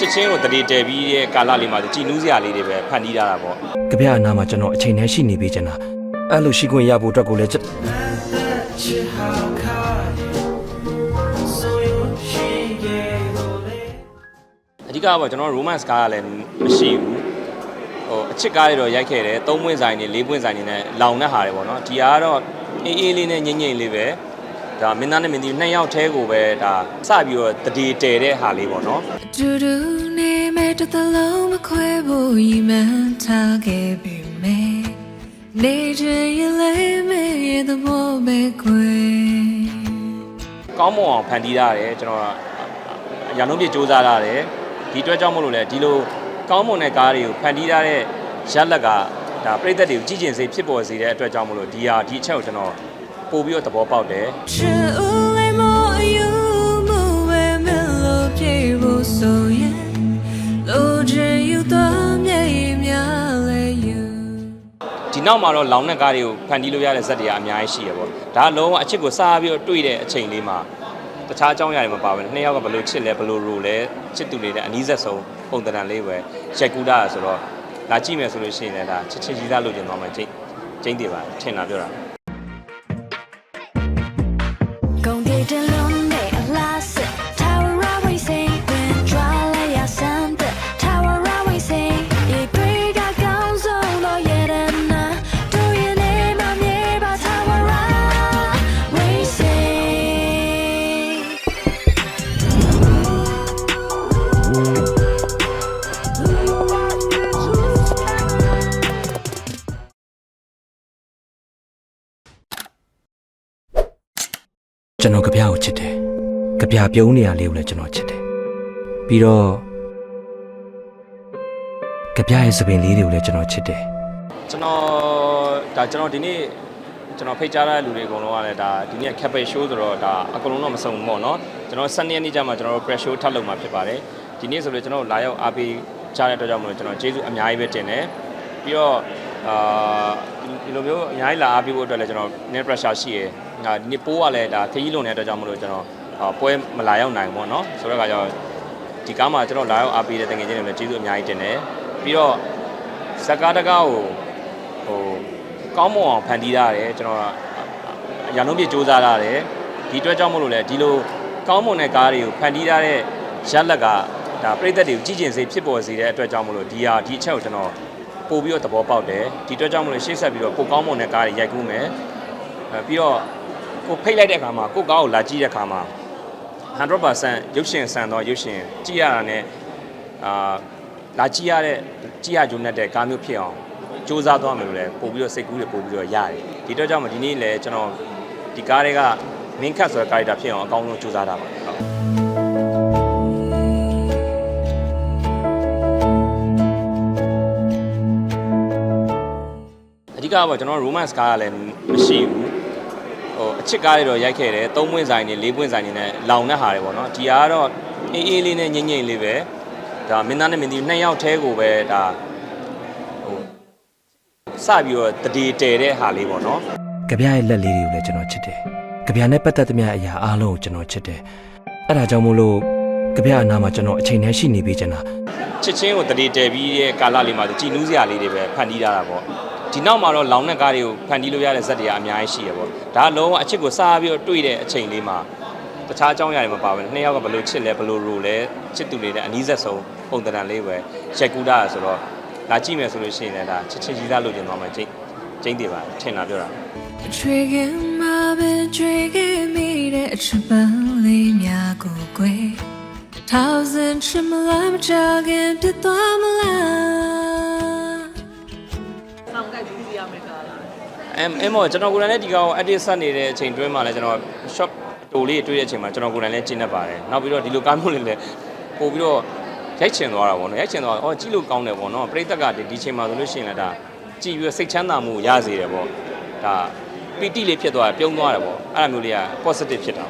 ချစ်ချင်းကိုတတိတည်ပြီးတဲ့ကာလလေးမှာကြည်နူးစရာလေးတွေပဲဖန်တီးရတာပေါ့ကြပြအနာမှာကျွန်တော်အချိန်နဲ့ရှိနေပေးချင်တာအဲ့လိုရှိခွင့်ရဖို့အတွက်ကိုလည်းကျွန်အဓိကကတော့ကျွန်တော် romance ကားကလည်းမရှိဘူးဟိုအချစ်ကားတွေတော့ရိုက်ခဲ့တယ်သုံးပွင့်ဆိုင်တွေလေးပွင့်ဆိုင်တွေနဲ့လောင်တဲ့ဟာတွေပေါ့နော်ဒီဟာကတော့အေးအေးလေးနဲ့ငိမ့်ငိမ့်လေးပဲ ဒါမင်းသားနဲ့မင်းသမီးနှစ်ယောက်တည်းကိုပဲဒါစပြီးတော့တတိတည်တဲ့ဟာလေးပေါ့နော်ဒူဒူနေမဲ့တစ်သလုံးမခွဲဖို့ရည်မှန်းထားခဲ့ပြီမယ်နေချင်ရင်လည်းမရတဲ့ဘောပဲခွဲကောင်းမွန်အောင်ဖန်တီးရတယ်ကျွန်တော်ရန်လုံးပြစူးစမ်းရတယ်ဒီအတွက်ကြောင့်မို့လို့လဲဒီလိုကောင်းမွန်တဲ့ကားတွေကိုဖန်တီးရတဲ့ရက်လက်ကဒါပြိသက်တွေကိုကြည်ကျင်စေဖြစ်ပေါ်စေတဲ့အတွက်ကြောင့်မို့လို့ဒီဟာဒီအချက်ကိုကျွန်တော် ပို့ပြီးတော့သဘောပေါက်တယ်ချစ်ဦးလေးမအယူမဝဲမလို့ပြေဖို့ဆိုရင်လိုချင်ယူတော့မြဲများလဲယူဒီနောက်မှာတော့လောင်တဲ့ကားတွေကိုဖန်တီးလို့ရတဲ့ဇက်တွေကအများကြီးရှိရပေါ့ဒါကလုံးဝအချစ်ကိုစားပြီးတော့တွေ့တဲ့အချိန်လေးမှာတခြားအကြောင်းအရာတွေမပါဘူးနှစ်ယောက်ကဘယ်လိုချစ်လဲဘယ်လိုရူလဲချစ်သူတွေနဲ့အနီးဆက်ဆုံးပုံသဏ္ဍာန်လေးပဲရိုက်ကူးတာဆိုတော့လာကြည့်မယ်ဆိုလို့ရှိရင်လည်းဒါချစ်ချစ်ကြီးသားလို့ကျင်သွားမှကျင်းကျင်းတယ်ပါထင်တာပြောတာ ကျွန်တော်ကြပြကိုချစ်တယ်ကြပြပြုံးနေရလေးကိုလည်းကျွန်တော်ချစ်တယ်ပြီးတော့ကြပြရဲ့စပင်လေးတွေကိုလည်းကျွန်တော်ချစ်တယ်ကျွန်တော်ဒါကျွန်တော်ဒီနေ့ကျွန်တော်ဖိတ်ကြားတဲ့လူတွေအကုန်လုံးကလည်းဒါဒီနေ့ cafe show ဆိုတော့ဒါအကုန်လုံးတော့မစုံဘူးပေါ့နော်ကျွန်တော်7ရက်နေ့ကျမှကျွန်တော်တို့ press show ထပ်လုပ်မှာဖြစ်ပါတယ်ဒီနေ့ဆိုလို့ကျွန်တော်တို့လာရောက်အားပေးကြတဲ့အတွက်ကြောင့်မလို့ကျွန်တော်ကျေးဇူးအများကြီးပဲတင်တယ်ပြီးတော့ အာဒီလိုမျိုးအများကြီးလာအားပေးဖို့အတွက်လည်းကျွန်တော် net pressure ရှိရယ်ဒါဒီနေ့ပိုးကလည်းဒါခရီးလွန်တဲ့အတွက်ကြောင့်မလို့ကျွန်တော်အာပွဲမလာရောက်နိုင်ဘူးပေါ့နော်ဆိုတော့ကကြောင့်ဒီကားမှာကျွန်တော်လာရောက်အားပေးတဲ့တကယ်ချင်းတွေလည်းကျေးဇူးအများကြီးတင်တယ်ပြီးတော့ဇက်ကားတကားကိုဟိုကောင်းမွန်အောင်ဖန်တီးရတယ်ကျွန်တော်ရန်လုံးပြစူးစမ်းရတယ်ဒီအတွက်ကြောင့်မို့လို့လဲဒီလိုကောင်းမွန်တဲ့ကားတွေကိုဖန်တီးရတဲ့ရက်လက်ကဒါပြိသက်တွေကိုကြည်ကျင်စေဖြစ်ပေါ်စေတဲ့အတွက်ကြောင့်မို့လို့ဒီဟာဒီအချက်ကိုကျွန်တော် ပို့ပြီးတော့သဘောပေါက်တယ်ဒီအတွက်ကြောင့်မို့လို့ရှေ့ဆက်ပြီးတော့ကိုကောင်းမွန်တဲ့ကားတွေရိုက်ကူးမယ်အဲပြီးတော့ကိုဖိတ်လိုက်တဲ့အခါမှာကိုကားကိုလာကြည့်တဲ့အခါမှာ100%ရုပ်ရှင်ဆန်တော့ရုပ်ရှင်ကြည့်ရတာနဲ့အာလာကြည့်ရတဲ့ကြည့်ရကြုံတဲ့ကားမျိုးဖြစ်အောင်စူးစမ်းသွားမယ်လို့လည်းပို့ပြီးတော့စိတ်ကူးတွေပို့ပြီးတော့ရတယ်ဒီတော့ကြောင့်မဒီနေ့လည်းကျွန်တော်ဒီကားတွေကမင်းခတ်ဆိုတဲ့ character ဖြစ်အောင်အကောင်းဆုံးစူးစမ်းတာပါ ကကတော့ကျွန်တော် romance ကားကလည်းမရှိဘူးဟိုအချစ်ကားတွေတော့ရိုက်ခဲ့တယ်သုံးပွင့်ဆိုင်တွေလေးပွင့်ဆိုင်တွေနဲ့လောင်တဲ့ဟာတွေပေါ့နော်ဒီဟာကတော့အေးအေးလေးနဲ့ငိမ့်ငိမ့်လေးပဲဒါမင်းသားနဲ့မင်းသမီးနှစ်ယောက်တည်းကိုပဲဒါဟိုစပြီးတော့တတိတည်တဲ့ဟာလေးပေါ့နော်ကြပြရဲ့လက်လေးတွေကိုလည်းကျွန်တော်ချစ်တယ်ကြပြနဲ့ပတ်သက်သမျှအရာအားလုံးကိုကျွန်တော်ချစ်တယ်အဲ့ဒါကြောင့်မို့လို့ကြပြအနာမှာကျွန်တော်အချိန်နဲ့ရှိနေပေးချင်တာချစ်ချင်းကိုတတိတည်ပြီးတဲ့ကာလလေးမှာကြည်နူးစရာလေးတွေပဲဖန်တီးရတာပေါ့ ဒီနောက်မှာတော့လောင်တဲ့ကားတွေကိုဖန်တီးလို့ရတဲ့ဇက်တွေကအများကြီးရှိရပေါ့ဒါကလုံးဝအချစ်ကိုစားပြီးတော့တွေ့တဲ့အချိန်လေးမှာတခြားအကြောင်းအရာတွေမပါဘူးနှစ်ယောက်ကဘယ်လိုချစ်လဲဘယ်လိုရူလဲချစ်သူတွေနဲ့အနီးဆက်ဆုံးပုံသဏ္ဍာန်လေးပဲရိုက်ကူးတာဆိုတော့လာကြည့်မယ်ဆိုလို့ရှိရင်လည်းဒါချစ်ချစ်ကြီးသားလို့ကျင်သွားမှကျင်းကျင်းတယ်ပါထင်တာပြောတာ Trigger my been trigger me တဲ့အချစ်ပန်းလေးများကိုကွယ် Thousand ချစ်မလားမချခင်ပြတ်သွားမလား ဆောင်ကိုက်ပြီးပြရမယ်ကားလားအမ်အမ်မောကျွန်တော်ကိုယ်တိုင်လည်းဒီကောင် edit ဆက်နေတဲ့အချိန်တွင်းမှာလည်းကျွန်တော် shop တိုလေးတွေ့တဲ့အချိန်မှာကျွန်တော်ကိုယ်တိုင်လည်းကျင်းနေပါတယ်နောက်ပြီးတော့ဒီလိုကားမျိုးလေးလည်းပို့ပြီးတော့ရိုက်ချင်သွားတာပေါ့နော်ရိုက်ချင်သွားအော်ကြည့်လို့ကောင်းတယ်ပေါ့နော်ပရိသတ်ကဒီဒီချိန်မှာဆိုလို့ရှိရင်လည်းဒါကြည့်ပြီးတော့စိတ်ချမ်းသာမှုရစေတယ်ပေါ့ဒါပီတိလေးဖြစ်သွားတယ်ပြုံးသွားတယ်ပေါ့အဲ့လိုမျိုးလေးက positive ဖြစ်တာ